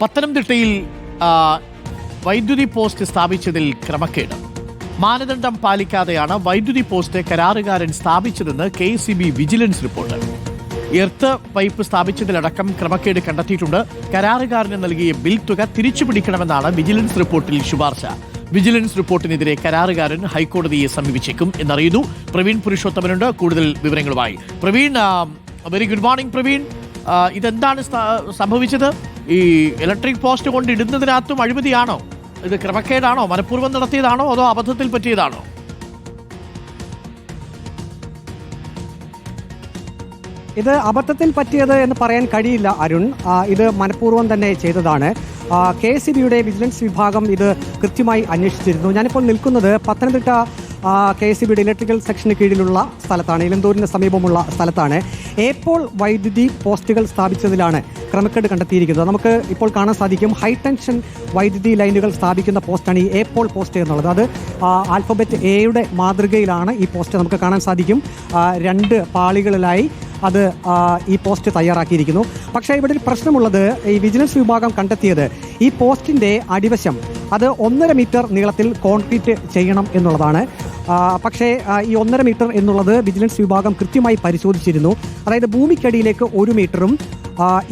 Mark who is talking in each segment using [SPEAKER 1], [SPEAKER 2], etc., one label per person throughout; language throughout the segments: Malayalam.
[SPEAKER 1] പത്തനംതിട്ടയിൽ വൈദ്യുതി പോസ്റ്റ് സ്ഥാപിച്ചതിൽ ക്രമക്കേട്. മാനദണ്ഡം പാലിക്കാതെയാണ് വൈദ്യുതി പോസ്റ്റ് കരാറുകാരൻ സ്ഥാപിച്ചതെന്ന് K C B vigilance report. Earth pipe സ്ഥാപിച്ചതിലടക്കം ക്രമക്കേട് കണ്ടെത്തിയിട്ടുണ്ട്. കരാറുകാരന് നൽകിയ ബിൽ തുക തിരിച്ചു പിടിക്കണമെന്നാണ് വിജിലൻസ് റിപ്പോർട്ടിൽ ശുപാർശ. വിജിലൻസ് റിപ്പോർട്ടിനെതിരെ കരാറുകാരൻ ഹൈക്കോടതിയെ സമീപിച്ചേക്കും എന്നറിയുന്നു. പ്രവീൺ പുരുഷോത്തമനുണ്ട്. കൂടുതൽ വിവരങ്ങളുമായി Praveen very good morning Praveen. ഇതെന്താണ് സംഭവിച്ചത്? ഈ ഇലക്ട്രിക് പോസ്റ്റ് കൊണ്ട് ഇടുന്നതിനകത്തും അഴിമതിയാണോ? ഇത് ക്രമക്കേടാണോ? മനഃപൂർവം നടത്തിയതാണോ? അതോ അബദ്ധത്തിൽ പറ്റിയതാണോ?
[SPEAKER 2] ഇത് അബദ്ധത്തിൽ പറ്റിയത് എന്ന് പറയാൻ കഴിയില്ല അരുൺ. ഇത് മനഃപൂർവം തന്നെ ചെയ്തതാണ്. കെ എസ് വിജിലൻസ് വിഭാഗം ഇത് കൃത്യമായി അന്വേഷിച്ചിരുന്നു. ഞാനിപ്പോൾ നിൽക്കുന്നത് പത്തനംതിട്ട കെ എസ് ബിയുടെ ഇലക്ട്രിക്കൽ സെക്ഷന് കീഴിലുള്ള സ്ഥലത്താണ്. ഇലന്തൂരിന് സമീപമുള്ള സ്ഥലത്താണ്. ഏപ്പോൾ വൈദ്യുതി പോസ്റ്റുകൾ സ്ഥാപിച്ചതിലാണ് ക്രമക്കേട് കണ്ടെത്തിയിരിക്കുന്നത്. നമുക്ക് ഇപ്പോൾ കാണാൻ സാധിക്കും ഹൈ ടെൻഷൻ വൈദ്യുതി ലൈനുകൾ സ്ഥാപിക്കുന്ന പോസ്റ്റാണ് ഈ ഏപ്പോൾ പോസ്റ്റ് എന്നുള്ളത്. അത് ആൽഫബറ്റ് എയുടെ മാതൃകയിലാണ് ഈ പോസ്റ്റ് നമുക്ക് കാണാൻ സാധിക്കും. രണ്ട് പാളികളിലായി അത് ഈ പോസ്റ്റ് തയ്യാറാക്കിയിരിക്കുന്നു. പക്ഷേ ഇവിടെ ഒരു പ്രശ്നമുള്ളത് ഈ വിജിലൻസ് വിഭാഗം കണ്ടെത്തിയത് ഈ പോസ്റ്റിന്റെ അടിവശം അത് ഒന്നര മീറ്റർ നീളത്തിൽ കോൺക്രീറ്റ് ചെയ്യണം എന്നുള്ളതാണ്. പക്ഷേ ഈ ഒന്നര മീറ്റർ എന്നുള്ളത് വിജിലൻസ് വിഭാഗം കൃത്യമായി പരിശോധിച്ചിരുന്നു. അതായത് ഭൂമിക്കടിയിലേക്ക് ഒരു മീറ്ററും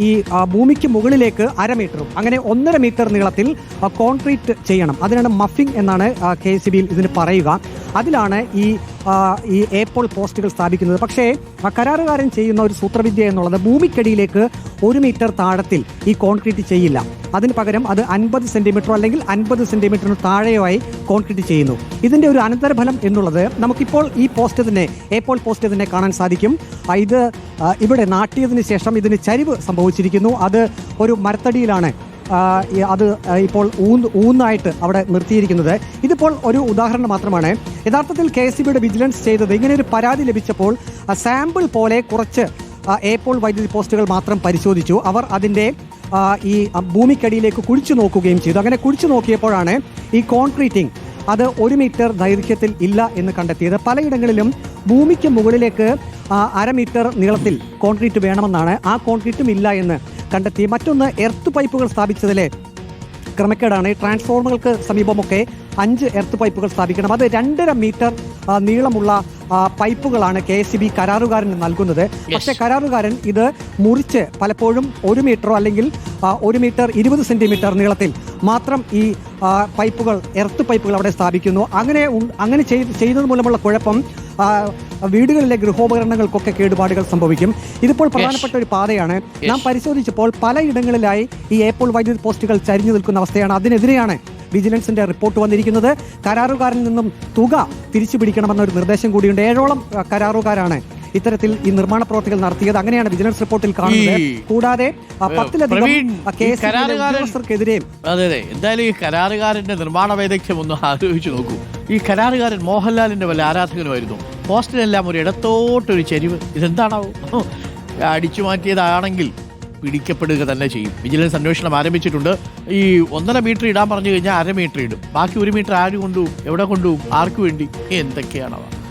[SPEAKER 2] ഈ ഭൂമിക്ക് മുകളിലേക്ക് അര മീറ്ററും. അങ്ങനെ ഒന്നര മീറ്റർ നീളത്തിൽ കോൺക്രീറ്റ് ചെയ്യണം. അതിനാണ് മഫിംഗ് എന്നാണ് കെ സി ബിയിൽ ഇതിന് പറയുക. അതിലാണ് ഈ ഈ ഏപ്പോൾ പോസ്റ്റുകൾ സ്ഥാപിക്കുന്നത്. പക്ഷേ ആ കരാറുകാരൻ ചെയ്യുന്ന ഒരു സൂത്രവിദ്യ എന്നുള്ളത് ഭൂമിക്കടിയിലേക്ക് ഒരു മീറ്റർ താഴത്തിൽ ഈ കോൺക്രീറ്റ് ചെയ്യില്ല. അതിന് പകരം അത് അൻപത് സെന്റിമീറ്റർ അല്ലെങ്കിൽ അൻപത് സെന്റിമീറ്ററിന് താഴെയായി കോൺക്രീറ്റ് ചെയ്യുന്നു. ഇതിന്റെ ഒരു അനന്തരഫലം എന്നുള്ളത് നമുക്കിപ്പോൾ ഈ പോസ്റ്റ് തന്നെ ഏപ്പോൾ പോസ്റ്റ് തന്നെ കാണാൻ സാധിക്കും. ഇത് ഇവിടെ നാട്ടിയതിന് ശേഷം ഇതിന് ചരിവ് സംഭവിച്ചിരിക്കുന്നു. അത് ഒരു മരത്തടിയിലാണ് അത് ഇപ്പോൾ ഊന്ന് ഊന്നായിട്ട് അവിടെ നിർത്തിയിരിക്കുന്നത്. ഇതിപ്പോൾ ഒരു ഉദാഹരണം മാത്രമാണ്. യഥാർത്ഥത്തിൽ കെ എസ് ബിയുടെ വിജിലൻസ് ചെയ്തത് ഇങ്ങനെ ഒരു പരാതി ലഭിച്ചപ്പോൾ സാമ്പിൾ പോലെ കുറച്ച് ഏപ്പോൾ വൈദ്യുതി പോസ്റ്റുകൾ മാത്രം പരിശോധിച്ചു. അവർ അതിന്റെ ഈ ഭൂമിക്കടിയിലേക്ക് കുഴിച്ചു നോക്കുകയും ചെയ്തു. അങ്ങനെ കുഴിച്ചു നോക്കിയപ്പോഴാണ് ഈ കോൺക്രീറ്റിംഗ് അത് ഒരു മീറ്റർ ദൈർഘ്യത്തിൽ ഇല്ല എന്ന് കണ്ടെത്തിയത്. പലയിടങ്ങളിലും ഭൂമിക്ക് മുകളിലേക്ക് അരമീറ്റർ അര മീറ്റർ നീളത്തിൽ കോൺക്രീറ്റ് വേണമെന്നാണ്. ആ കോൺക്രീറ്റും ഇല്ല എന്ന് കണ്ടെത്തി മറ്റൊന്ന് എർത്ത് പൈപ്പുകൾ സ്ഥാപിച്ചതിലെ. ക്രമക്കേടാണ്. ഈ ട്രാൻസ്ഫോർമറുകൾക്ക് സമീപമൊക്കെ അഞ്ച് എർത്ത് പൈപ്പുകൾ സ്ഥാപിക്കണം. അത് രണ്ടര മീറ്റർ നീളമുള്ള പൈപ്പുകളാണ് കെ എസ് ബി കരാറുകാരന് നൽകുന്നത്. പക്ഷെ കരാറുകാരൻ ഇത് മുറിച്ച് പലപ്പോഴും ഒരു മീറ്ററോ അല്ലെങ്കിൽ ഒരു മീറ്റർ ഇരുപത് സെന്റിമീറ്റർ നീളത്തിൽ മാത്രം ഈ പൈപ്പുകൾ എർത്ത് പൈപ്പുകൾ അവിടെ സ്ഥാപിക്കുന്നു. അങ്ങനെ അങ്ങനെ ചെയ്ത് ചെയ്യുന്നത് മൂലമുള്ള കുഴപ്പം വീടുകളിലെ ഗൃഹോപകരണങ്ങൾക്കൊക്കെ കേടുപാടുകൾ സംഭവിക്കും. ഇതിപ്പോൾ പ്രധാനപ്പെട്ട ഒരു പാതയാണ്. നാം പരിശോധിച്ചപ്പോൾ പലയിടങ്ങളിലായി ഈ ഏപ്പോൾ വൈദ്യുതി പോസ്റ്റുകൾ ചരിഞ്ഞു നിൽക്കുന്ന അവസ്ഥയാണ്. അതിനെതിരെയാണ് വിജിലൻസിന്റെ റിപ്പോർട്ട് വന്നിരിക്കുന്നത്. കരാറുകാരിൽ നിന്നും തുക തിരിച്ചു പിടിക്കണമെന്നൊരു നിർദ്ദേശം കൂടിയുണ്ട്. ഏഴോളം കരാറുകാരാണ് ഇത്തരത്തിൽ ഈ നിർമ്മാണ പ്രവർത്തികൾ നടത്തിയത് അങ്ങനെയാണ് വിജിലൻസ് റിപ്പോർട്ടിൽ കാണുന്നത്. കൂടാതെ പത്തിലധികം
[SPEAKER 1] കരാറുകാരൻ- അതെ അതെ. എന്തായാലും ഈ കരാറുകാരന്റെ നിർമ്മാണ വൈദഗ്ധ്യം ഒന്ന് ആലോചിച്ച് നോക്കൂ. ഈ കരാറുകാരൻ മോഹൻലാലിന്റെ വല്ല ആരാധകനുമായിരുന്നു. പോസ്റ്റിനെല്ലാം ഒരു ഇടത്തോട്ടൊരു ചെരിവ്. ഇതെന്താണാവോ? അടിച്ചു മാറ്റിയതാണെങ്കിൽ പിടിക്കപ്പെടുക തന്നെ ചെയ്യും. വിജിലൻസ് അന്വേഷണം ആരംഭിച്ചിട്ടുണ്ട്. ഈ ഒന്നര മീറ്റർ ഇടാൻ പറഞ്ഞു കഴിഞ്ഞാൽ അര മീറ്റർ ഇടും. ബാക്കി ഒരു മീറ്റർ ആര് കൊണ്ടുപോകും? എവിടെ കൊണ്ടുപോകും? ആർക്ക് വേണ്ടി? എന്തൊക്കെയാണവ?